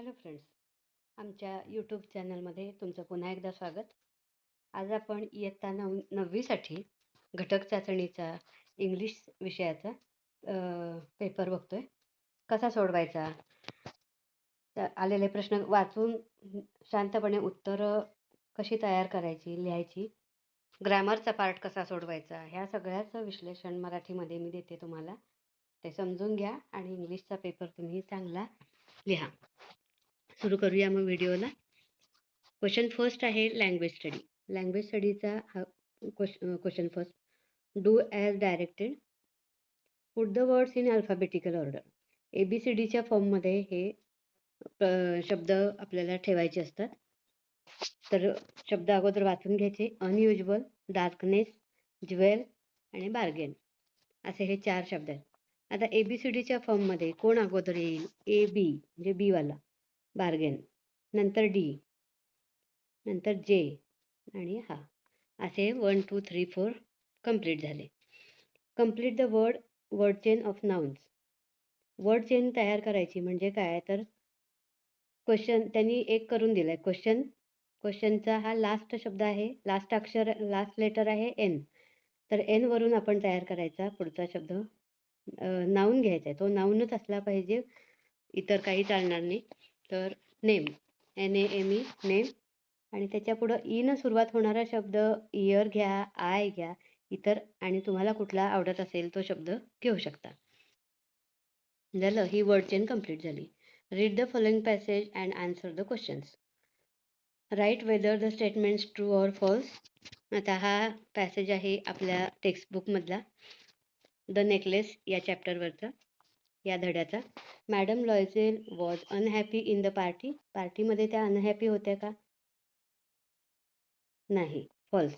Hello friends आमच्या YouTube चॅनलमध्ये तुमचं पुन्हा एकदा स्वागत. आज आपण इयत्ता नव नववीसाठी घटक चाचणीचा इंग्लिश विषयाचा पेपर बघतो आहे कसा सोडवायचा? तर आलेले प्रश्न वाचून शांतपणे उत्तरं कशी तयार करायची लिहायची ग्रॅमरचा पार्ट कसा सोडवायचा ह्या सगळ्याचं विश्लेषण मराठीमध्ये मी देते तुम्हाला. ते समजून घ्या आणि इंग्लिशचा पेपर तुम्ही चांगला लिहा. सुरू करूया मग व्हिडिओला. क्वेश्चन फर्स्ट आहे लँग्वेज स्टडी लँग्वेज स्टडीचा हा question first do as directed put the words in alphabetical order A B C डीच्या फॉर्ममध्ये हे शब्द आपल्याला ठेवायचे असतात. तर शब्द अगोदर वाचून घ्यायचे. अनयुजबल डार्कनेस ज्वेल आणि बार्गेन असे हे चार शब्द आहेत. आता ए बी सी डीच्या फॉर्ममध्ये कोण अगोदर येईल? ए बी म्हणजे बीवाला बार्गेन नंतर डी नंतर जे आणि हा. असे one two three four complete झाले. Complete the word word chain of nouns word chain तयार करायची म्हणजे काय? तर क्वेश्चन त्यांनी एक करून दिलाय. क्वेश्चन क्वेश्चनचा हा लास्ट शब्द आहे. लास्ट अक्षर लास्ट लेटर आहे एन तर एनवरून आपण तयार करायचा पुढचा शब्द. नाऊन घ्यायचा आहे. तो नाऊनच असला पाहिजे. इतर काही चालणार नाही. तर name N A M E name. आणि त्याच्या पुढं e ईनं सुरुवात होणारा शब्द इयर घ्या आय घ्या इतर आणि तुम्हाला कुठला आवडत असेल तो शब्द घेऊ शकता. झालं ही वर्ड चेन कंप्लीट झाली. Read the following passage and answer the questions write whether the statements true or false आता हा पॅसेज आहे आपल्या टेक्स्टबुकमधला द नेकलेस या चॅप्टरवरचा या धड्याचा. Madam Loisel was unhappy in the party. पार्टीमध्ये त्या अनहॅपी होत्या का? नाही. फॉल्स.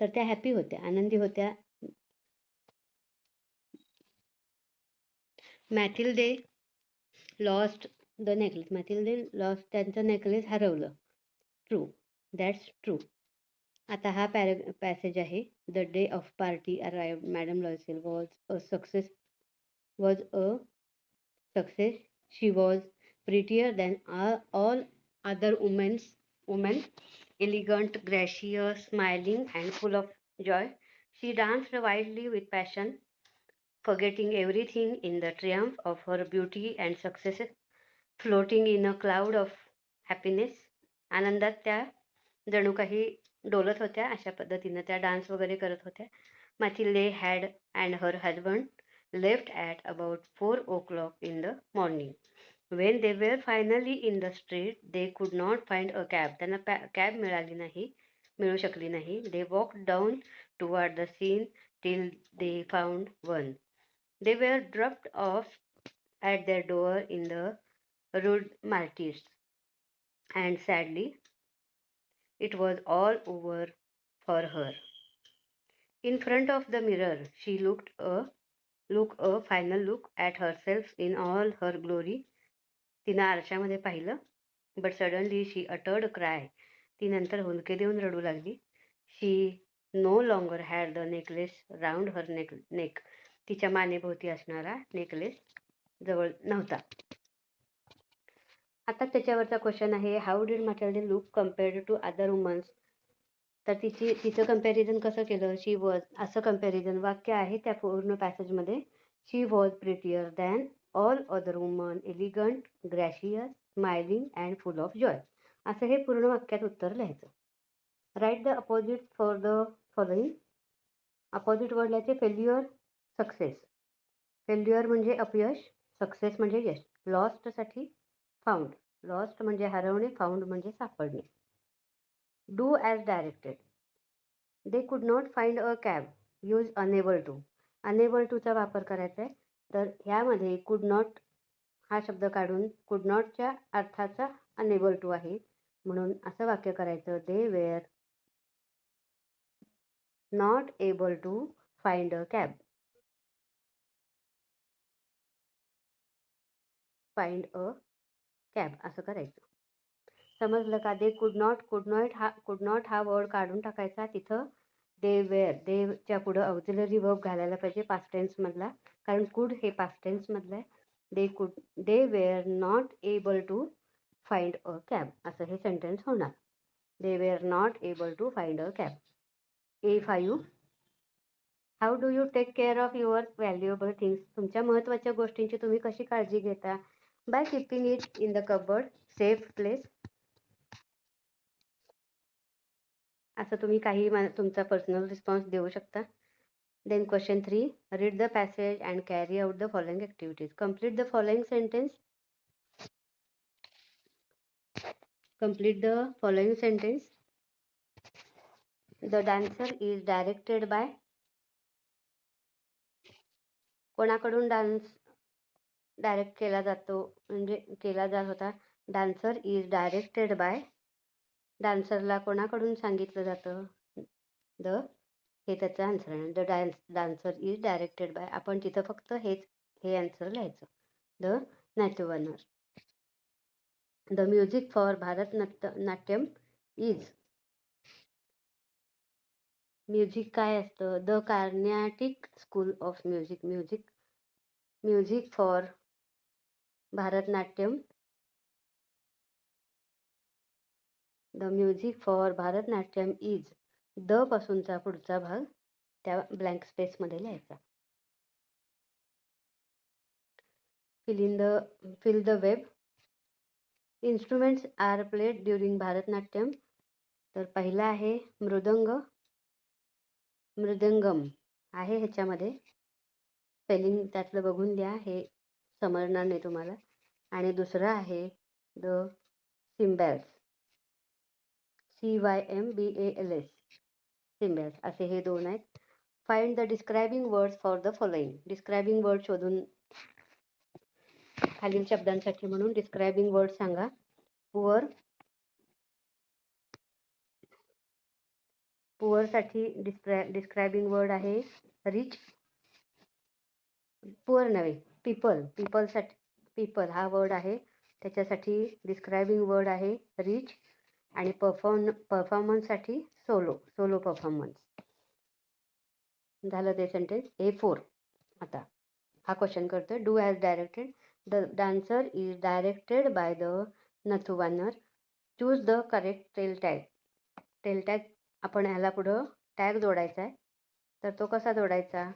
तर त्या हॅपी होत्या. आनंदी होत्या. Mathilde lost the necklace. Mathilde lost त्यांचं नेकलेस हरवलं. ट्रू. That's true. आता हा पॅरे पॅसेज आहे. The day of party arrived madam Loisel was a success was a success. She was prettier than all other women, women elegant, gracious, smiling, and full of joy. She danced wildly with passion, forgetting everything in the triumph of her beauty and success, floating in a cloud of happiness. आनंदात त्या जणू काही डोलत होत्या अशा पद्धतीनं त्या dance वगैरे करत होत्या Mathilde had and her husband left at about four o'clock in the morning when they were finally in the street they could not find a cab त्यांना पॅ कॅब मिळाली नाही मिळू शकली नाही they walk down toward the scene till they found one they were dropped off at their door in the rude Martis and sadly it was all over for her in front of the mirror she looked a look a final look at herself in all her glory तिनं आरशामध्ये पाहिलं but suddenly she uttered cry ती नंतर हुंदके देऊन रडू लागली. She no longer had the necklace round her neck neck तिच्या मानेभोवती असणारा नेकलेस जवळ नव्हता. आता त्याच्यावरचा क्वेश्चन आहे how did Mathilde look compared to other women's तर तिची तिचं कंपॅरिझन कसं केलं? शी वॉज असं कंपॅरिझन वाक्य आहे त्या पूर्ण पॅसेजमध्ये she was prettier than all other women elegant gracious smiling and full of joy असं हे पूर्ण वाक्यात उत्तर लिहायचं. Write the opposite for the following opposite word failure success failure म्हणजे अपयश सक्सेस म्हणजे यश. लॉस्टसाठी फाउंड लॉस्ट म्हणजे हरवणे फाउंड म्हणजे सापडणे. Do as directed they could not find a cab use unable to unable टूचा वापर करायचा आहे. तर ह्यामध्ये कुड नॉट हा शब्द काढून कुड नॉटच्या अर्थाचा अनेबल टू आहे. म्हणून असं वाक्य करायचं they were not able to find a cab find a cab असं करायचं. समजलं का? दे कुड नॉट कुड नॉट हा कुड नॉट हा वर्ड काढून टाकायचा तिथं. दे वेअर देच्या पुढं ऑक्झिलरी वर्ब घालायला पाहिजे पास्ट टेन्समधला कारण कुड हे पास्ट टेन्समधलं आहे. They could they were not able to find a cab असं हे सेंटेन्स होणार. They were not able to find a cab A five how do you take care of your valuable things तुमच्या महत्त्वाच्या गोष्टींची तुम्ही कशी काळजी घेता? By keeping it in the cupboard safe place असं तुम्ही काही मा तुमचा पर्सनल रिस्पॉन्स देऊ शकता. Then question three read the passage and carry out the following activities complete the following sentence complete the following sentence the dancer is directed by कोणाकडून dance direct केला जातो म्हणजे केला जात होता? डान्सर इज डायरेक्टेड बाय डान्सरला कोणाकडून सांगितलं जातं? द हे त्याचं आन्सर आहे. The dance dancer is directed by आपण तिथं फक्त हेच हे आन्सर लिहायचं. The nattuvanar. The music for Bharat natya natyam is music काय असतं? The Carnatic school of music music music for Bharatanatyam the music for Bharatanatyam is the पासूनचा पुढचा भाग त्या ब्लँक स्पेसमध्ये लिहायचा. Fill in the fill the web instruments are played during Bharatanatyam तर पहिला आहे मृदंग. मृदंगम आहे ह्याच्यामध्ये. स्पेलिंग त्यातलं बघून द्या हे समजणार नाही तुम्हाला. आणि दुसरं आहे the cymbals C Y M B A L S cymbals असे हे दोन आहेत. Find the describing words for the following describing word शोधून खालील शब्दांसाठी म्हणून डिस्क्रायबिंग वर्ड सांगा. पुअर पुअरसाठी डिस्क्राय डिस्क्रायबिंग वर्ड आहे. रिच पुअर नव्हे पीपल पीपलसाठी पीपल हा वर्ड आहे. त्याच्यासाठी डिस्क्रायबिंग वर्ड आहे. रिच आणि परफॉर्म परफॉर्मन्ससाठी सोलो सोलो परफॉर्मन्स झालं ते सेंटेन्स ए फोर आता हा क्वेश्चन करतो do as directed the dancer is directed by the nattuvanar. Choose the correct tail tag tail tag आपण ह्याला पुढं टॅग जोडायचा आहे तर तो कसा जोडायचा?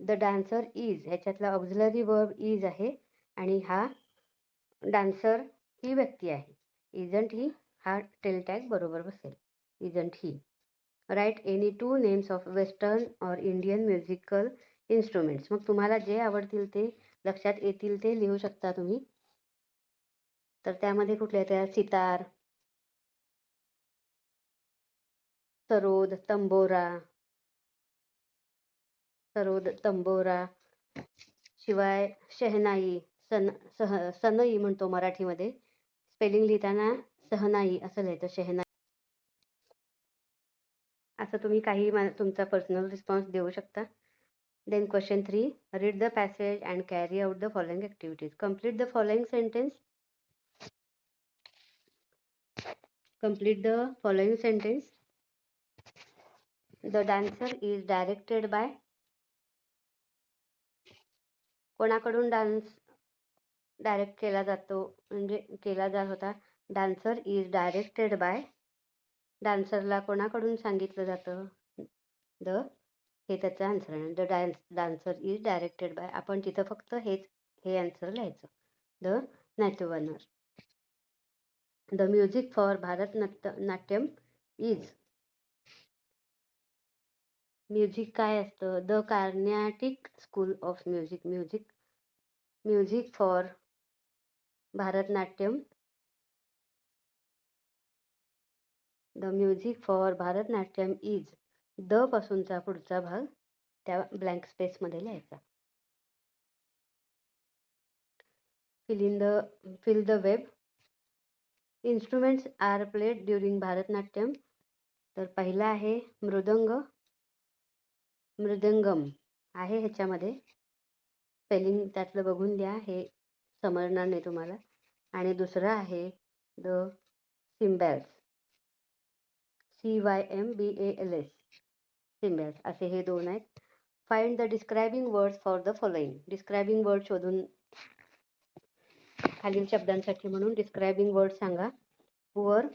द डान्सर इज ह्याच्यातला ऑक्झिलरी वर्ब इज आहे आणि हा डान्सर ही व्यक्ती आहे. इजंट ही हा टेल टॅग बरोबर बसेल. Isn't he right any two names of western or Indian musical instruments मग तुम्हाला जे आवडतील ते लक्षात येतील ते लिहू शकता तुम्ही. तर त्यामध्ये कुठल्या त्या सितार सरोद तंबोरा सरोद तंबोरा शिवाय शहनाई सन सह सनई म्हणतो मराठीमध्ये. स्पेलिंग लिहिताना सहनाई असं लिहायचं शहनाई. असं तुम्ही काही तुमचा पर्सनल रिस्पॉन्स देऊ शकता. Then question three read the passage and carry out the following activities complete the following sentence complete the following sentence the dancer is directed by कोणाकडून डान्स डायरेक्ट केला जातो म्हणजे केला जात होता? डान्सर इज डायरेक्टेड बाय डान्सरला कोणाकडून सांगितलं जातं? द हे त्याचं आन्सर आहे. The dance dancer is directed by आपण तिथं फक्त हेच हे आन्सर लिहायचं. The nattuvanar. The music for Bharat natya natyam is music काय असतं? The Carnatic school of music. Music music for Bharatanatyam. The music for Bharatanatyam is the पासूनचा पुढचा भाग त्या ब्लँक स्पेसमध्ये लिहायचा. Fill in the fill the web. Instruments are played during Bharatanatyam. तर पहिला आहे मृदंग. मृदंगम आहे ह्याच्यामध्ये. स्पेलिंग त्यातलं बघून द्या हे समजणार नाही तुम्हाला. आणि दुसरं आहे the cymbals C Y M B A L S cymbals असे हे दोन आहेत. Find the describing words for the following describing word शोधून खालील शब्दांसाठी म्हणून डिस्क्रायबिंग वर्ड सांगा. पुअर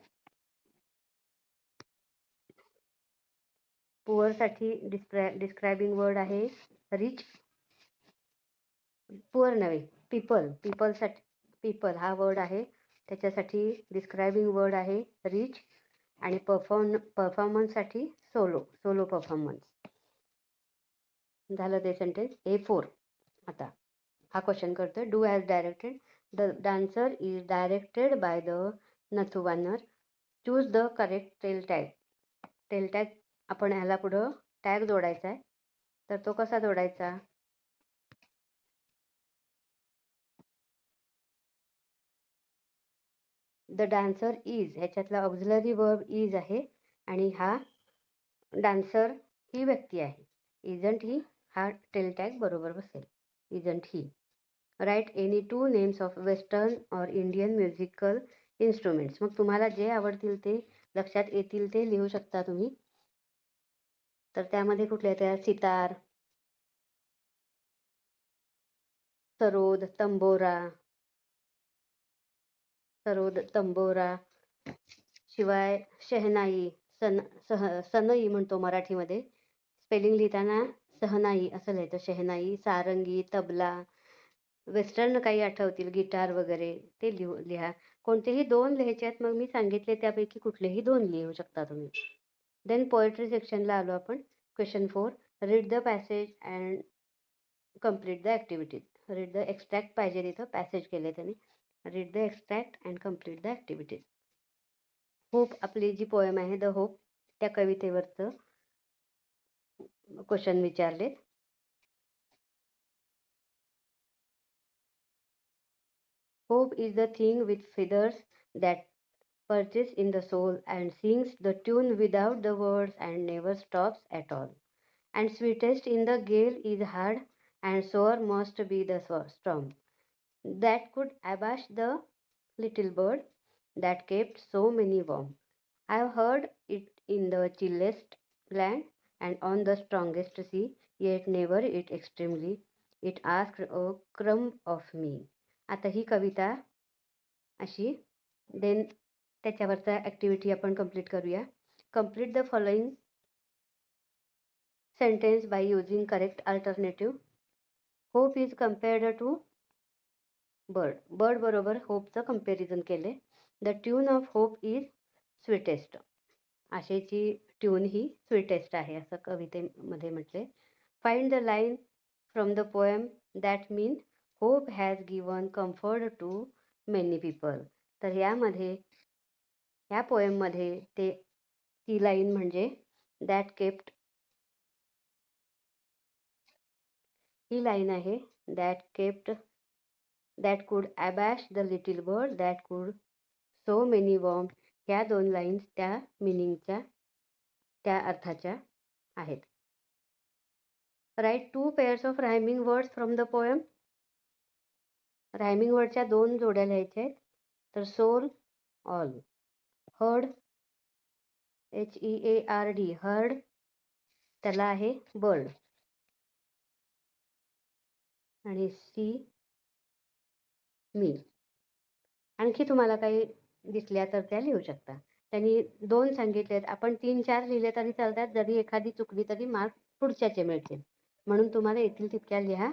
पुअरसाठी डिस्क्राय डिस्क्रायबिंग वर्ड आहे. रिच पुअर नव्हे पीपल पीपलसाठी पीपल हा वर्ड आहे. त्याच्यासाठी डिस्क्रायबिंग वर्ड आहे. रिच आणि परफॉर्म परफॉर्मन्ससाठी सोलो सोलो परफॉर्मन्स झालं ते सेंटेन्स ए फोर आता हा क्वेश्चन करतो do has directed the dancer is directed by the nattuvanar choose the correct tail tag tail tag आपण ह्याला पुढं टॅग जोडायचा आहे. तर तो कसा जोडायचा? द डान्सर इज ह्याच्यातला ऑक्झिलरी वर्ब इज आहे आणि हा डान्सर ही व्यक्ती आहे. इजंट ही हा टेल टॅग बरोबर बसेल. Isn't he right any two names of western or Indian musical instruments मग तुम्हाला जे आवडतील ते लक्षात येतील ते लिहू शकता तुम्ही. तर त्यामध्ये कुठले त्या सितार. सरोद तंबोरा. सरोद तंबोरा. शिवाय शहनाई सन सह सनई म्हणतो मराठीमध्ये. स्पेलिंग लिहिताना सहनाई असं लिहायचं. शहनाई सारंगी तबला. वेस्टर्न काही आठवतील गिटार वगैरे ते लिहू लिहा. कोणतेही दोन लिहायचे आहेत मग मी सांगितले त्यापैकी कुठलेही दोन लिहू शकता तुम्ही. देन पोएट्री सेक्शनला आलो आपण. Question four read the passage and complete the activities read the extract पाहिजे तिथं पॅसेज केले त्यांनी. Read the extract and complete the activities hope आपली जी पोएम आहे द होप त्या कवितेवरचं क्वेश्चन विचारले hope is the thing with feathers that perches in the soul and sings the tune without the words and never stops at all. And sweetest in the gale is hard, and sore must be the storm that could abash the little bird that kept so many warm. I have heard it in the chillest land and on the strongest sea, yet never it extremely. It asked a crumb of me. आता ही कविता अशी then त्याच्यावरचा activity आपण complete करूया. Complete the following sentence by using correct alternative hope is compared to bird bird बरोबर होपचं comparison केले the tune of hope is sweetest आशेची tune ही स्वीटेस्ट आहे असं कवितेमध्ये म्हटले find the line from the poem that mean hope has given comfort to many people तर यामध्ये ह्या पोएममध्ये ते ती लाईन म्हणजे दॅट केप्ट ही लाईन आहे. That kept that could abash the little bird that could so many warm ह्या दोन लाईन्स त्या मिनिंगच्या त्या अर्थाच्या आहेत. Write two pairs of rhyming words from the poem rhyming वर्डच्या दोन जोड्या लिहायच्या आहेत. तर soul all heard H E A R D heard त्याला आहे बर्ड आणि सी मी. आणखी तुम्हाला काही दिसल्या तर त्या लिहू शकता. त्यांनी दोन सांगितलेत आपण तीन चार लिहिले तरी चालतात जरी एखादी चुकली तरी मार्क पुढच्याचे मिळतील. म्हणून तुम्हाला येथील तितक्या लिहा.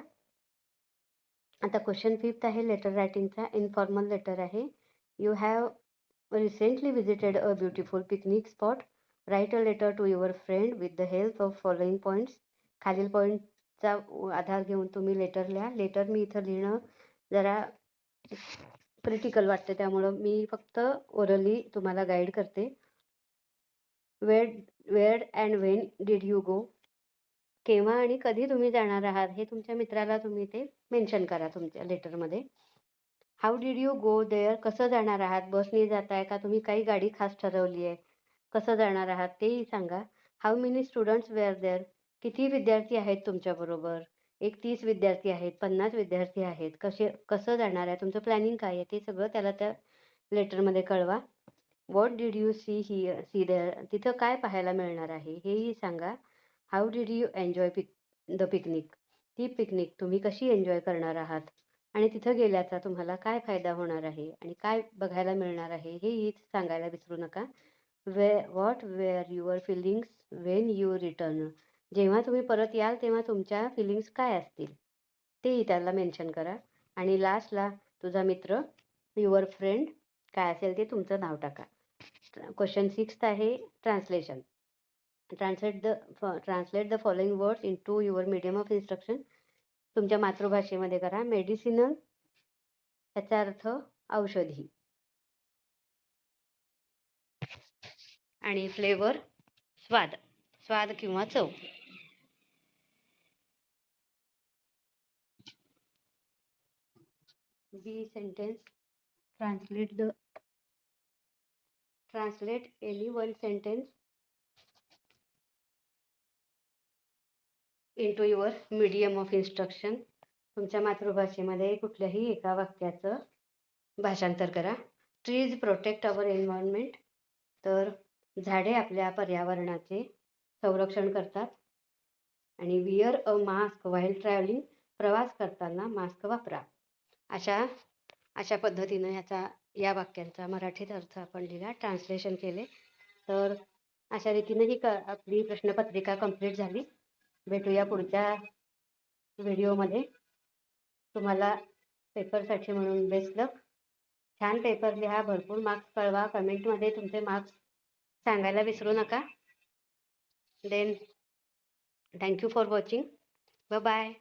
आता क्वेश्चन फिफ्थ आहे लेटर रायटिंगचा इन्फॉर्मल लेटर आहे. You have recently visited a beautiful picnic spot write a letter to your friend with the help of following points खालील पॉईंटचा आधार घेऊन तुम्ही लेटर लिहा. लेटर मी इथं लिहिणं जरा क्रिटिकल वाटते त्यामुळं मी फक्त ओरली तुम्हाला गाईड करते. Where where and when did you go केव्हा आणि कधी तुम्ही जाणार आहात हे तुमच्या मित्राला तुम्ही ते मेन्शन करा तुमच्या लेटरमध्ये how did you go there कसं जाणार आहात? बसने जाताय का? तुम्ही काही गाडी खास ठरवली आहे. कसं जाणार आहात? तेही सांगा. How many students were there किती विद्यार्थी आहेत तुमच्याबरोबर एक तीस विद्यार्थी आहेत पन्नास विद्यार्थी आहेत. कसे कसं जाणार आहे? तुमचं प्लॅनिंग काय आहे? ते सगळं त्याला त्या लेटरमध्ये कळवा. What did you see he see there तिथं काय पाहायला मिळणार आहे? हेही सांगा. How did you enjoy pick the picnic ती पिकनिक तुम्ही कशी एन्जॉय करणार आहात? आणि तिथं गेल्याचा तुम्हाला काय फायदा होणार आहे आणि काय बघायला मिळणार आहे हेही सांगायला विसरू नका. वे what were your feelings when you return जेव्हा तुम्ही परत याल तेव्हा तुमच्या फिलिंग्स काय असतील? तेही त्याला मेन्शन करा. आणि लास्टला तुझा मित्र युअर फ्रेंड काय असेल ते तुमचं नाव टाका. क्वेश्चन सिक्स्थ आहे translation translate the translate the following words into your medium of instruction तुमच्या मातृभाषेमध्ये करा मेडिसिनल याचा अर्थ औषधी. आणि फ्लेवर स्वाद. स्वाद किंवा चव. B sentence translate the translate any one sentence into your medium of instruction तुमच्या मातृभाषेमध्ये कुठल्याही एका वाक्याचं भाषांतर करा. ट्रीज प्रोटेक्ट अवर एन्व्हायरमेंट तर झाडे आपल्या पर्यावरणाचे संरक्षण करतात. आणि wear a mask while travelling प्रवास करताना मास्क वापरा. अशा अशा पद्धतीनं ह्याचा या वाक्यांचा मराठीत अर्थ आपण लिहिला ट्रान्सलेशन केले. तर अशा रीतीनं ही क आपली प्रश्नपत्रिका कंप्लीट झाली. भेटूया पुढच्या व्हिडिओमध्ये. तुम्हाला पेपरसाठी म्हणून बेस्ट लक छान पेपर लिहा भरपूर मार्क्स कळवा. कमेंटमध्ये तुमचे मार्क्स सांगायला विसरू नका. Then thank you for watching ब बाय